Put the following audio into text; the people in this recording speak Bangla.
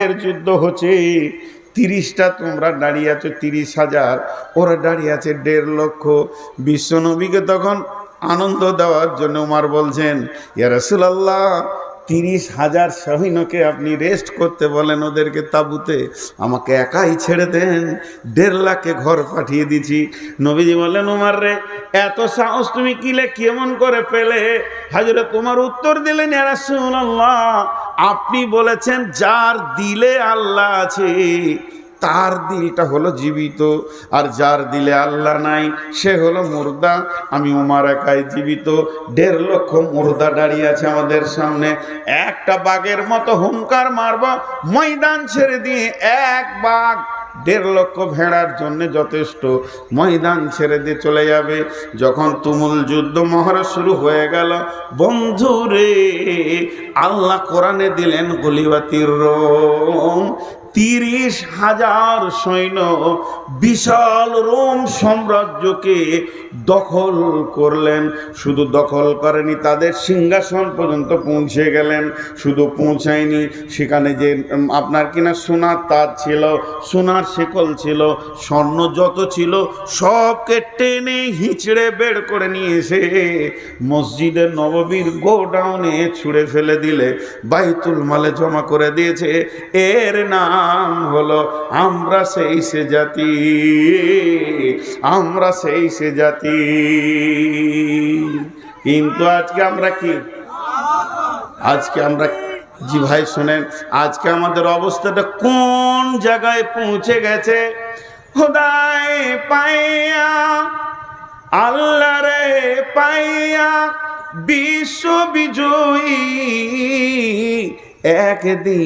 এর যুদ্ধ হচ্ছে তিরিশটা, তোমরা দাঁড়িয়ে আছো তিরিশ হাজার। ওরা দাঁড়িয়ে আছে দেড় লক্ষ। বিশ্বনবীকে তখন আনন্দ দেওয়ার জন্য উমার বলছেন, ইয়া রাসূলুল্লাহ, তিরিশ হাজার সৈন্যকে আপনি রেস্ট করতে বলেন ওদেরকে তাবুতে। আমাকে একাই ছেড়ে দেন। দেড় লাখে ঘর পাঠিয়ে দিছি। নবীজি বললেন, উমার রে, এত সাহস তুমি কিলে কেমন করে পেলে? হাজরে তোমার উত্তর দিলেন রাসূলুল্লাহ আপনি বলেছেন, যার দিলে আল্লাহ আছে, তার দিলটা হলো জীবিত। আর যার দিলে আল্লাহ নাই, সে হলো মুর্দা। আমি উমার একাই জীবিত। দেড় লক্ষ মুর্দা দাঁড়িয়ে আছে আমাদের সামনে। একটা বাঘের মতো হুঙ্কার মারব, ময়দান ছেড়ে দিয়ে এক বাঘ দেড় লক্ষ ভেড়ার জন্য যথেষ্ট। ময়দান ছেড়ে দিয়ে চলে যাবে। যখন তুমুল যুদ্ধ মহড়া শুরু হয়ে গেল, বন্ধুরে, আল্লাহ কোরআনে দিলেন গলিবাতির রোম। তিরিশ হাজার সৈন্য বিশাল রোম সাম্রাজ্যকে দখল করলেন। শুধু দখল করেনি, তাদের সিংহাসন পর্যন্ত পৌঁছে গেলেন। শুধু পৌঁছায়নি, সেখানে যে আপনার কিনা সোনার তাজ ছিল, সোনার শেকল ছিল, স্বর্ণ যত ছিল, সবকে টেনে হিঁচড়ে বের করে নিয়ে এসে মসজিদের নববীর গোডাউনে ছুঁড়ে ফেলে দিলে, বাইতুল মালে জমা করে দিয়েছে। এর নাম হলো, আমরা সেই সে জাতি, আমরা সেই সে জাতি। কিন্তু আজকে আমরা কি? আজকে আমরা জি ভাই শুনেন, আজকে আমাদের অবস্থাটা কোন জায়গায় পৌঁছে গেছে? খোদায় পাইয়া, আল্লাহ রে পাইয়া, বিশ্ব বিজয়ী, একদিন